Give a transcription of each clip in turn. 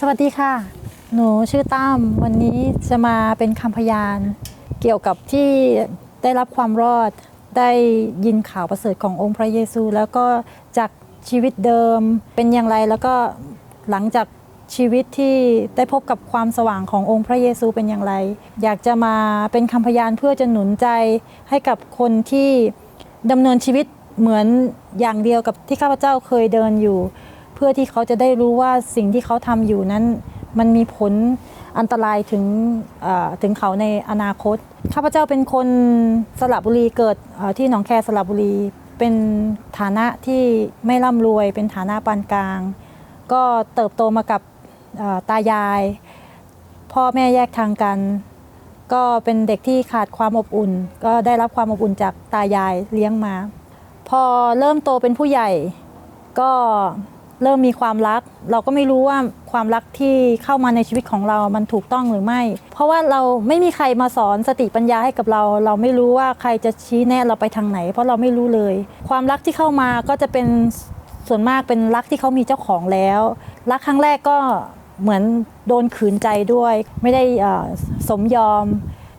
สวัสดีค่ะ หนูชื่อตั้มวันนี้จะมาเป็นคำพยานเกี่ยวกับที่ได้รับความรอดได้ยินข่าวประเสริฐขององค์พระเยซู แล้วก็จากชีวิตเดิมเป็นอย่างไรแล้วก็หลังจากชีวิตที่ได้พบกับความสว่างขององค์พระเยซูเป็นอย่างไร อยากจะมาเป็นคำพยานเพื่อจะหนุนใจให้กับคนที่ดำเนินชีวิตเหมือนอย่างเดียวกับที่ข้าพเจ้าเคยเดินอยู่ เพื่อที่เขาจะได้รู้ว่าสิ่งที่เขาทำอยู่นั้น มันมีผลอันตรายถึงเอ่อถึงเขาในอนาคต ข้าพเจ้าเป็นคนสระบุรีเกิดที่หนองแคสระบุรี เป็นฐานะที่ไม่ร่ำรวย เป็นฐานะปานกลาง ก็เติบโตมากับตายาย พ่อแม่แยกทางกัน ก็เป็นเด็กที่ขาดความอบอุ่น ก็ได้รับความอบอุ่นจากตายายเลี้ยงมา พอเริ่มโตเป็นผู้ใหญ่ก็ เริ่มมีความรัก เราก็ไม่รู้ว่าความรักที่เข้ามาในชีวิตของเรามันถูกต้องหรือไม่ เพราะว่าเราไม่มีใครมาสอนสติปัญญาให้กับเรา เราไม่รู้ว่าใครจะชี้แนะเราไปทางไหน เพราะเราไม่รู้เลย ความรักที่เข้ามาก็จะเป็นส่วนมากเป็นรักที่เขามีเจ้าของแล้ว รักครั้งแรกก็เหมือนโดนขืนใจด้วย ไม่ได้สมยอม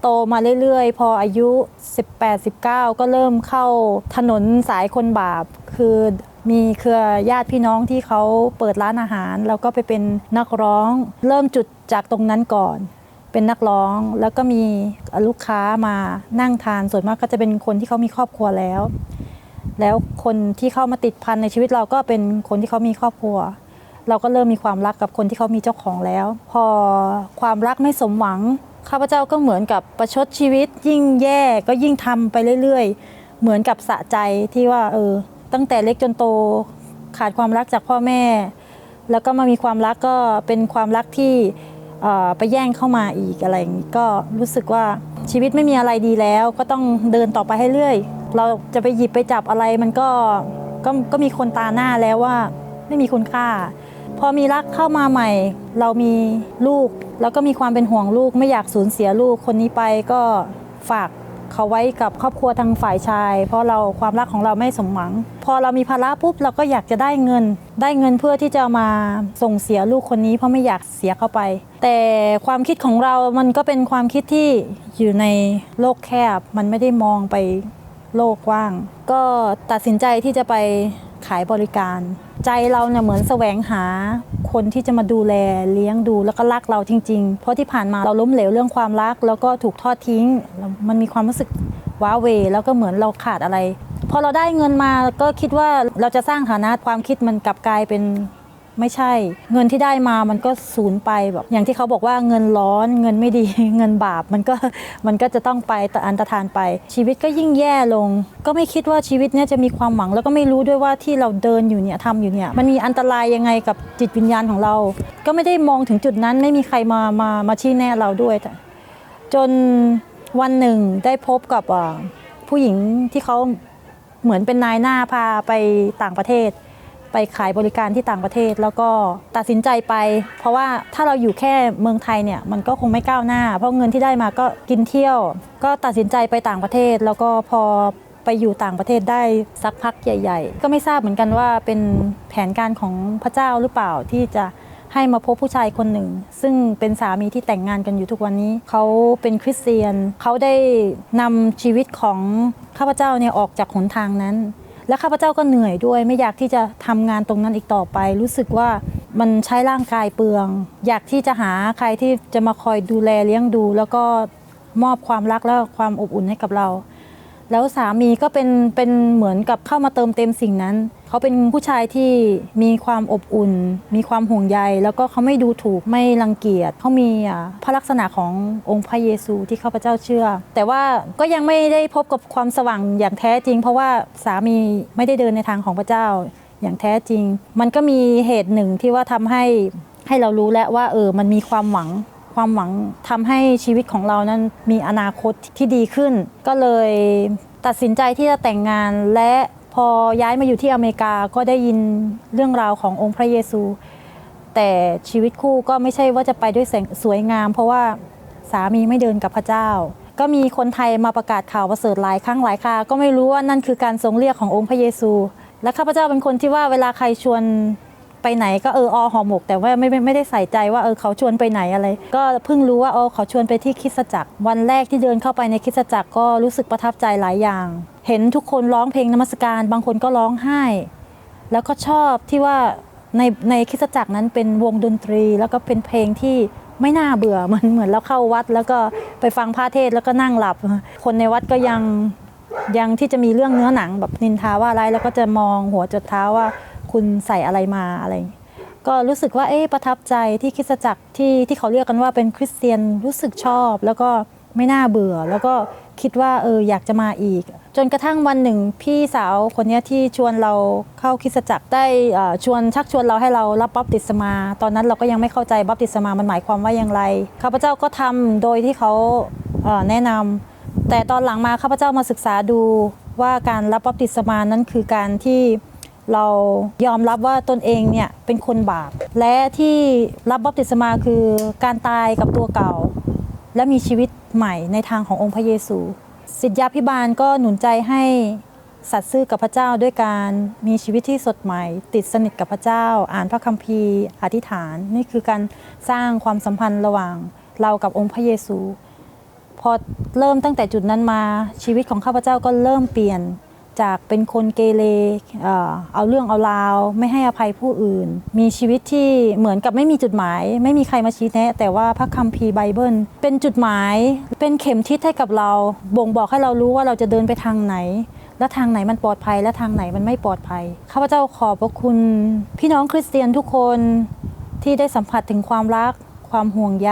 โตมาเรื่อยๆ พออายุ 18-19 ก็เริ่มเข้าถนนสายคนบาป คือ มีเครือญาติพี่น้องที่เขาเปิดร้านอาหาร แล้วก็ไปเป็นนักร้อง เริ่มจุดจากตรงนั้นก่อน เป็นนักร้องแล้วก็มีลูกค้ามานั่งทานส่วนมากก็จะเป็นคนที่เขามีครอบครัวแล้ว แล้วคนที่เข้ามาติดพันในชีวิตเราก็เป็นคนที่เขามีครอบครัว เราก็เริ่มมีความรักกับคนที่เขามีเจ้าของแล้ว พอความรักไม่สมหวังข้าพเจ้าก็เหมือนกับประชดชีวิตยิ่งแย่ก็ยิ่งทำไปเรื่อย ๆ เหมือนกับสะใจที่ว่าเออ ตั้งแต่เล็กจนโตขาดความรักจากพ่อแม่ แล้วก็มามีความรักก็เป็นความรักที่ไปแย่งเข้ามาอีกอะไรอย่างนี้ก็รู้สึกว่าชีวิตไม่มีอะไรดีแล้ว ก็ต้องเดินต่อไปให้เรื่อย เราจะไปหยิบไปจับอะไรมันก็ก็ก็มีคนตาหน้าแล้วว่าไม่มีคุณค่า พอมีรักเข้ามาใหม่ เรามีลูก แล้วก็มีความเป็นห่วงลูก ไม่อยากสูญเสียลูกคนนี้ไปก็ฝาก เขาไว้กับครอบครัวทางฝ่ายชาย เพราะเราความรักของเราไม่สมหวัง พอเรามีภาระปุ๊บเราก็อยากจะได้เงิน ได้เงินเพื่อที่จะมาส่งเสียลูกคนนี้เพราะไม่อยากเสียเข้าไป แต่ความคิดของเรามันก็เป็นความคิดที่อยู่ในโลกแคบ มันไม่ได้มองไปโลกกว้าง ก็ตัดสินใจที่จะไปขายบริการ ใจเราเนี่ยเหมือนแสวงหา คนที่จะมาดูแลเลี้ยงดูแล้วก็รักเราจริง ๆ เพราะที่ผ่านมาเราล้มเหลวเรื่องความรัก แล้วก็ถูกทอดทิ้ง มันมีความรู้สึกว้าเวแล้วก็เหมือนเราขาดอะไร พอเราได้เงินมาก็คิดว่าเราจะสร้างฐานะความคิดมันกลับกลายเป็น ไม่ใช่ เงินที่ได้มามันก็สูญไปแบบอย่างที่เขาบอกว่าเงินร้อนเงินไม่ดีเงินบาปมันก็มันก็จะต้องไปแต่อันตรธานไป ชีวิตก็ยิ่งแย่ลง ก็ไม่คิดว่าชีวิตเนี้ยจะมีความหวัง แล้วก็ไม่รู้ด้วยว่าที่เราเดินอยู่เนี่ยทำอยู่เนี่ยมันมีอันตรายยังไงกับจิตวิญญาณของเรา ก็ไม่ได้มองถึงจุดนั้นไม่มีใครมามามาชี้แนะเราด้วยจนวันหนึ่งได้พบกับผู้หญิงที่เขาเหมือนเป็นนายหน้าพาไปต่างประเทศ ไปขายบริการที่ต่างประเทศ แล้วก็ตัดสินใจไป เพราะว่าถ้าเราอยู่แค่เมืองไทยเนี่ยมันก็คงไม่ก้าวหน้า เพราะเงินที่ได้มาก็กินเที่ยว ก็ตัดสินใจไปต่างประเทศ แล้วก็พอไปอยู่ต่างประเทศได้สักพักใหญ่ ๆ ก็ไม่ทราบเหมือนกันว่าเป็นแผนการของพระเจ้าหรือเปล่าที่จะให้มาพบผู้ชายคนหนึ่ง ซึ่งเป็นสามีที่แต่งงานกันอยู่ทุกวันนี้ เขาเป็นคริสเตียน เขาได้นำชีวิตของข้าพเจ้าเนี่ยออกจากหนทางนั้น และข้าพเจ้าก็เหนื่อยด้วย ไม่อยากที่จะทำงานตรงนั้นอีกต่อไป รู้สึกว่ามันใช้ร่างกายเปลือง อยากที่จะหาใครที่จะมาคอยดูแลเลี้ยงดู แล้วก็มอบความรักและความอบอุ่นให้กับเรา แล้วสามีก็เป็นเป็นเหมือนกับเข้ามาเติมเต็มสิ่งนั้น เขาเป็นผู้ชายที่มีความอบอุ่น มีความห่วงใย แล้วก็เขาไม่ดูถูกไม่รังเกียจเขามีพระลักษณะขององค์พระเยซูที่ข้าพเจ้าเชื่อ แต่ว่าก็ยังไม่ได้พบกับความสว่างอย่างแท้จริง เพราะว่าสามีไม่ได้เดินในทางของพระเจ้าอย่างแท้จริง มันก็มีเหตุหนึ่งที่ว่าทำให้ให้เรารู้แล้วว่าเออมันมีความหวังความหวังทำให้ชีวิตของเรานั้นมีอนาคตที่ดีขึ้น ก็เลยตัดสินใจที่จะแต่งงานและ พอย้ายมาอยู่ที่อเมริกาก็ได้ยินเรื่องราวขององค์พระเยซู แต่ชีวิตคู่ก็ไม่ใช่ว่าจะไปด้วยแสงสวยงาม เพราะว่าสามีไม่เดินกับพระเจ้า ก็มีคนไทยมาประกาศข่าวประเสริฐหลายครั้งหลายคราก็ไม่รู้ว่านั่นคือการทรงเรียกขององค์พระเยซู และข้าพเจ้าเป็นคนที่ว่าเวลาใครชวน ไปไหนก็เอออห่อหมก แต่ว่าไม่ไม่ไม่ได้ใส่ใจว่าเออเขาชวนไปไหนอะไร ก็เพิ่งรู้ว่าเออเขาชวนไปที่คิสจักร วันแรกที่เดินเข้าไปในคิสจักรก็รู้สึกประทับใจหลายอย่าง เห็นทุกคนร้องเพลงนมัสการ บางคนก็ร้องไห้ แล้วก็ชอบที่ว่าในในคิสจักรนั้นเป็นวงดนตรี แล้วก็เป็นเพลงที่ไม่น่าเบื่อเหมือนเหมือนเราเข้าวัด แล้วก็ไปฟังพระเทศแล้วก็นั่งหลับ คนในวัดก็ยังยังที่จะมีเรื่องเนื้อหนังแบบนินทาว่าอะไรแล้วก็จะมองหัวจดเท้าว่า คุณใส่อะไรมาอะไรอย่างเงี้ยก็รู้สึกว่าเอ๊ะประทับใจที่คริสตจักรที่ที่เขาเรียกกันว่าเป็นคริสเตียนรู้สึกชอบ แล้วก็ไม่น่าเบื่อ แล้วก็คิดว่าเอออยากจะมาอีก จนกระทั่งวันหนึ่งพี่สาวคนนี้ที่ชวนเราเข้าคริสตจักรได้ชวนชักชวนเราให้เรารับบัพติศมา ตอนนั้นเราก็ยังไม่เข้าใจบัพติศมามันหมายความว่าอย่างไรข้าพเจ้าก็ทำโดยที่เขาแนะนำแต่ตอนหลังมาข้าพเจ้ามาศึกษาดูว่าการรับบัพติศมานั้นคือการที่ เรายอมรับว่าตนเองเนี่ยเป็นคนบาป และที่รับบัพติศมาคือการตายกับตัวเก่า และมีชีวิตใหม่ในทางขององค์พระเยซู สิทธยาพิบาลก็หนุนใจให้สัตย์ซื่อกับพระเจ้าด้วยการมีชีวิตที่สดใหม่ ติดสนิทกับพระเจ้า อ่านพระคัมภีร์ อธิษฐาน นี่คือการสร้างความสัมพันธ์ระหว่างเรากับองค์พระเยซู พอเริ่มตั้งแต่จุดนั้นมาชีวิตของข้าพเจ้าก็เริ่มเปลี่ยน จากเป็นคนเกเรเอาเรื่องเอาราว ไม่ให้อภัยผู้อื่น มีชีวิตที่เหมือนกับไม่มีจุดหมาย ไม่มีใครมาชี้แนะ แต่ว่าพระคัมภีร์ไบเบิล เป็นจุดหมาย เป็นเข็มทิศให้กับเรา บ่งบอกให้เรารู้ว่าเราจะเดินไปทางไหน และทางไหนมันปลอดภัย และทางไหนมันไม่ปลอดภัยข้าพเจ้าขอบพระคุณ พี่น้องคริสเตียนทุกคนที่ได้สัมผัสถึงความรัก ความห่วงใย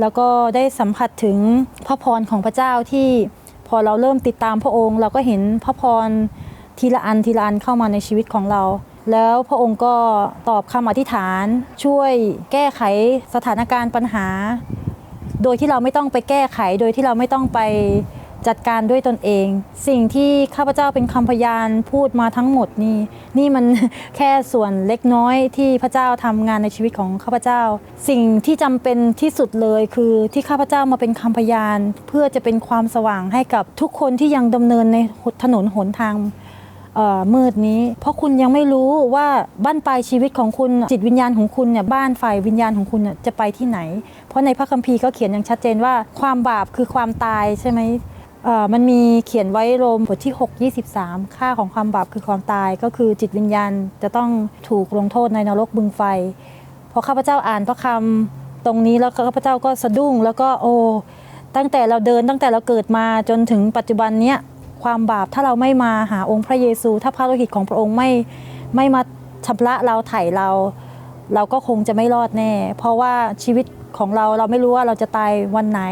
แล้วก็ได้สัมผัสถึงพระพรของพระเจ้าที่ พอเราเริ่มติดตามพระองค์ เราก็เห็นพระพรทีละอันทีละอันเข้ามาในชีวิตของเรา แล้วพระองค์ก็ตอบคำอธิษฐาน ช่วยแก้ไขสถานการณ์ปัญหา โดยที่เราไม่ต้องไปแก้ไข โดยที่เราไม่ต้องไป จัดการด้วยตนเอง สิ่งที่ข้าพเจ้าเป็นคำพยานพูดมาทั้งหมดนี่นี่มันแค่ส่วนเล็กน้อยที่พระเจ้าทำงานในชีวิตของข้าพเจ้า สิ่งที่จำเป็นที่สุดเลยคือที่ข้าพเจ้ามาเป็นคำพยาน เพื่อจะเป็นความสว่างให้กับทุกคนที่ยังดำเนินในถนนหนทางมืดนี้ เพราะคุณยังไม่รู้ว่าบ้านปลายชีวิตของคุณจิตวิญญาณของคุณเนี่ยบ้านฝ่ายวิญญาณของคุณเนี่ยจะไปที่ไหน เพราะในพระคัมภีร์ก็เขียนอย่างชัดเจนว่าความบาปคือความตายใช่ไหม มันมีเขียนไว้โรมบทที่ 6 23 ค่าของความบาปคือความตายก็คือจิตวิญญาณจะต้องถูกลงโทษในนรกบึงไฟพอข้าพเจ้าอ่านพระคำตรงนี้แล้วข้าพเจ้าก็สะดุ้ง แล้วก็โอ้ตั้งแต่เราเดินตั้งแต่เราเกิดมาจนถึงปัจจุบันเนี้ยความบาปถ้าเราไม่มาหาองค์พระเยซู ถ้าพระโลหิตของพระองค์ไม่ไม่มาชำระเราไถ่เรา เราก็คงจะไม่รอดแน่ เพราะว่าชีวิตของเราเราไม่รู้ว่าเราจะตายวันไหน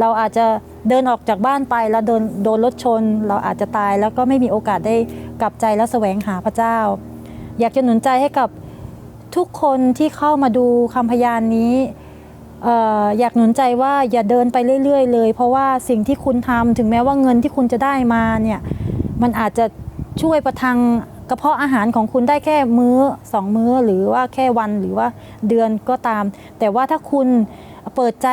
เราอาจจะเดินออกจากบ้านไปแล้วโดนโดนรถชน เราอาจจะตายแล้วก็ไม่มีโอกาสได้กลับใจและแสวงหาพระเจ้า อยากจะหนุนใจให้กับทุกคนที่เข้ามาดูคำพยานนี้เอ่ออยากหนุนใจว่าอย่าเดินไปเรื่อย ๆ เลย เพราะว่าสิ่งที่คุณทำถึงแม้ว่าเงินที่คุณจะได้มาเนี่ยมันอาจจะช่วยประทังกระเพาะอาหารของคุณได้แค่มื้อสองมื้อหรือว่าแค่วันหรือว่าเดือนก็ตาม แต่ว่าถ้าคุณเปิดใจ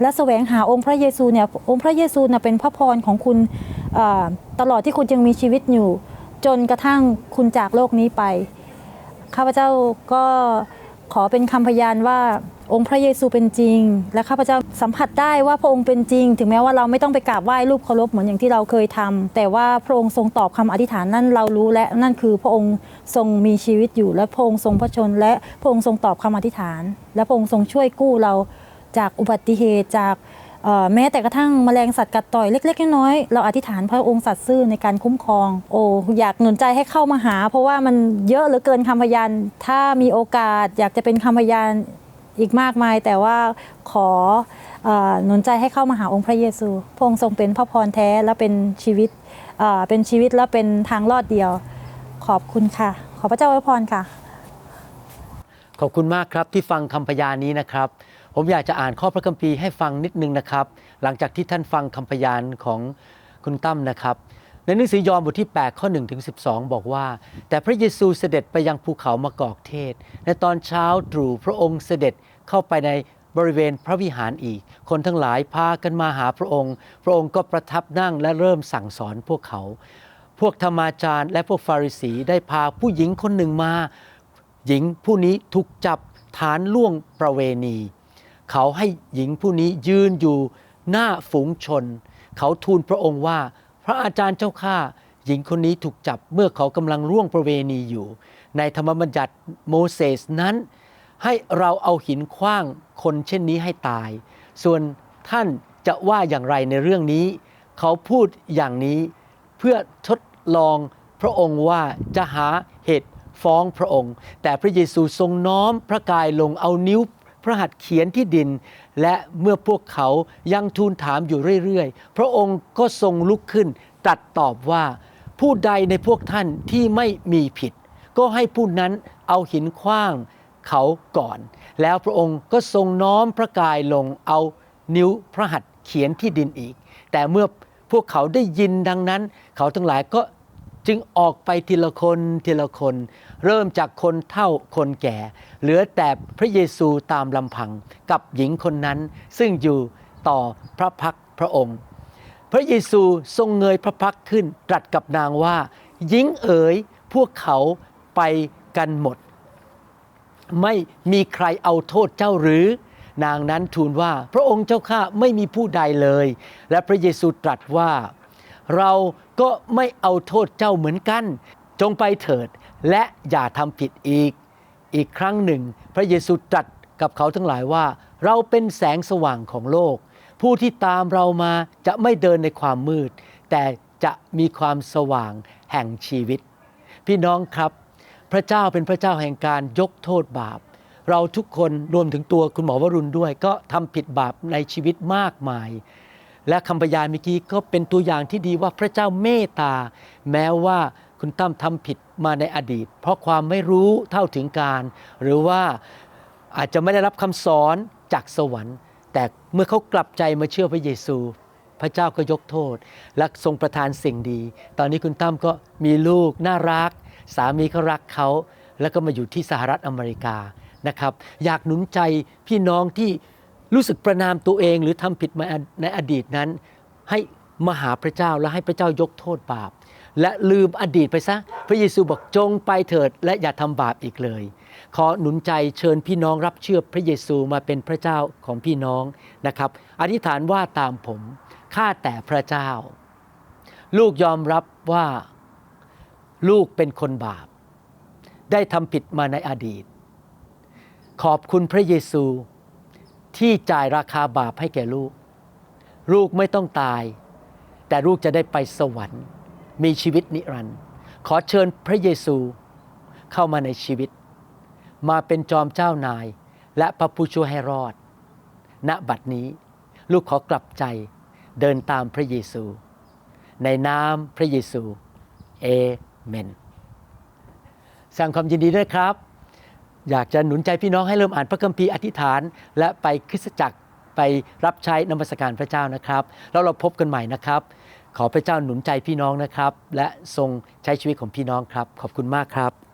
และแสวงหาองค์พระเยซูเนี่ยองค์พระเยซูน่ะเป็นพระพรของคุณตลอดที่คุณยังมีชีวิตอยู่ จนกระทั่งคุณจากโลกนี้ไปข้าพเจ้าก็ขอเป็นคำพยานว่าองค์พระเยซูเป็นจริง และข้าพเจ้าสัมผัสได้ว่าพระองค์เป็นจริง ถึงแม้ว่าเราไม่ต้องไปกราบไหว้รูปเคารพเหมือนอย่างที่เราเคยทำแต่ว่าพระองค์ทรงตอบคำอธิษฐานนั่นเรารู้และนั่นคือพระองค์ทรงมีชีวิตอยู่ และพระองค์ทรงพระชน และพระองค์ทรงตอบคำอธิษฐาน และพระองค์ทรงช่วยกู้เรา จากอุบัติเหตุจากแม้แต่กระทั่งแมลงสัตว์กัดต่อยเล็กๆน้อยๆเราอธิษฐานพระองค์สัตย์ซื่อในการคุ้มครอง โอ้อยากหนุนใจให้เข้ามาหา เพราะว่ามันเยอะเหลือเกินคำพยาน ถ้ามีโอกาสอยากจะเป็นคำพยานอีกมากมาย แต่ว่าขอหนุนใจให้เข้ามาหาองค์พระเยซู พระองค์ทรงเป็นพระพรแท้และเป็นชีวิตเอ่อเป็นชีวิตและเป็นทางรอดเดียว ขอบคุณค่ะ ขอพระเจ้าอวยพรค่ะ ขอบคุณมากครับที่ฟังคำพยานนี้นะครับ ผมอยากจะอ่านข้อพระคัมภีร์ให้ฟังนิดนึงนะครับ หลังจากที่ท่านฟังคำพยานของคุณตั้มนะครับ ในหนังสือยอห์นบทที่ 8 ข้อ1ถึง12 บอกว่า แต่พระเยซูเสด็จไปยังภูเขามะกอกเทศ ในตอนเช้าตรู่พระองค์เสด็จเข้าไปในบริเวณพระวิหารอีก คนทั้งหลายพากันมาหาพระองค์ พระองค์ก็ประทับนั่งและเริ่มสั่งสอนพวกเขา พวกธรรมาจารย์ และพวกฟาริสีได้พาผู้หญิงคนหนึ่งมา หญิงผู้นี้ถูกจับฐานล่วงประเวณี เขาให้หญิงผู้นี้ยืนอยู่หน้าฝูงชน เขาทูลพระองค์ว่า พระอาจารย์เจ้าข้าหญิงคนนี้ถูกจับเมื่อเขากำลังล่วงประเวณีอยู่ ในธรรมบัญญัติโมเสสนั้น ให้เราเอาหินขว้างคนเช่นนี้ให้ตาย ส่วนท่านจะว่าอย่างไรในเรื่องนี้ เขาพูดอย่างนี้เพื่อทดลองพระองค์ว่าจะหาเหตุฟ้องพระองค์ แต่พระเยซูทรงน้อมพระกายลงเอานิ้ว ระหัตถ์เขียนที่ดิน และเมื่อพวกเขายังทูลถามอยู่เรื่อยๆ พระองค์ก็ทรงลุกขึ้นตรัสตอบว่า ผู้ใดในพวกท่านที่ไม่มีผิด ก็ให้ผู้นั้นเอาหินขว้างเขาก่อน แล้วพระองค์ก็ทรงน้อมพระกายลงเอานิ้วพระหัตถ์เขียนที่ดินอีก แต่เมื่อพวกเขาได้ยินดังนั้น เขาทั้งหลายก็จึงออกไปทีละคนทีละคน เริ่มจากคนเฒ่าคนแก่ เหลือแต่พระเยซูตามลำพังกับหญิงคนนั้น ซึ่งอยู่ต่อพระพักพระองค์ พระเยซูทรงเงยพระพักขึ้นตรัสกับนางว่าหญิงเอ๋ยพวกเขาไปกันหมด ไม่มีใครเอาโทษเจ้าหรือ นางนั้นทูลว่าพระองค์เจ้าข้าไม่มีผู้ใดเลย และพระเยซูตรัสว่า เราก็ไม่เอาโทษเจ้าเหมือนกัน จงไปเถิดและอย่าทำผิดอีก อีกครั้งหนึ่ง พระเยซูตรัสกับเขาทั้งหลายว่า เราเป็นแสงสว่างของโลก ผู้ที่ตามเรามาจะไม่เดินในความมืด แต่จะมีความสว่างแห่งชีวิต พี่น้องครับ พระเจ้าเป็นพระเจ้าแห่งการยกโทษบาป เราทุกคนรวมถึงตัวคุณหมอวรุณด้วย ก็ทำผิดบาปในชีวิตมากมาย และคำพยานเมื่อกี้ก็เป็นตัวอย่างที่ดีว่าพระเจ้าเมตตา แม้ว่า คุณตั้มทำผิดมาในอดีต เพราะความไม่รู้เท่าถึงการ หรือว่าอาจจะไม่ได้รับคำสอนจากสวรรค์ แต่เมื่อเขากลับใจมาเชื่อพระเยซู พระเจ้าก็ยกโทษ และทรงประทานสิ่งดี ตอนนี้คุณตั้มก็มีลูกน่ารัก สามีเขารักเขาแล้วก็มาอยู่ที่สหรัฐอเมริกานะครับ อยากหนุนใจพี่น้องที่รู้สึกประนามตัวเองหรือทำผิดมาในอดีตนั้น ให้มาหาพระเจ้าและให้พระเจ้ายกโทษบาป และลืมอดีตไปซะ พระเยซูบอกจงไปเถิดและอย่าทำบาปอีกเลย ขอหนุนใจเชิญพี่น้องรับเชื่อพระเยซูมาเป็นพระเจ้าของพี่น้องนะครับ อธิษฐานว่าตามผม ข้าแต่พระเจ้า ลูกยอมรับว่าลูกเป็นคนบาป ได้ทำผิดมาในอดีต ขอบคุณพระเยซูที่จ่ายราคาบาปให้แก่ลูก ลูกไม่ต้องตาย แต่ลูกจะได้ไปสวรรค์ มีชีวิตนิรันดร์ขอเชิญพระเยซูเข้ามาในชีวิต มาเป็นจอมเจ้านาย และพระผู้ช่วยให้รอด ณบัดนี้ลูกขอกลับใจเดินตามพระเยซู ในนามพระเยซูเอเมนแสดงความยินดีด้วยครับ อยากจะหนุนใจพี่น้องให้เริ่มอ่านพระคัมภีร์อธิษฐาน และไปคริสตจักรไปรับใช้นมัสการพระเจ้านะครับ แล้วเราพบกันใหม่นะครับ ขอพระเจ้าหนุนใจพี่น้องนะครับ และทรงใช้ชีวิตของพี่น้องครับ ขอบคุณมากครับ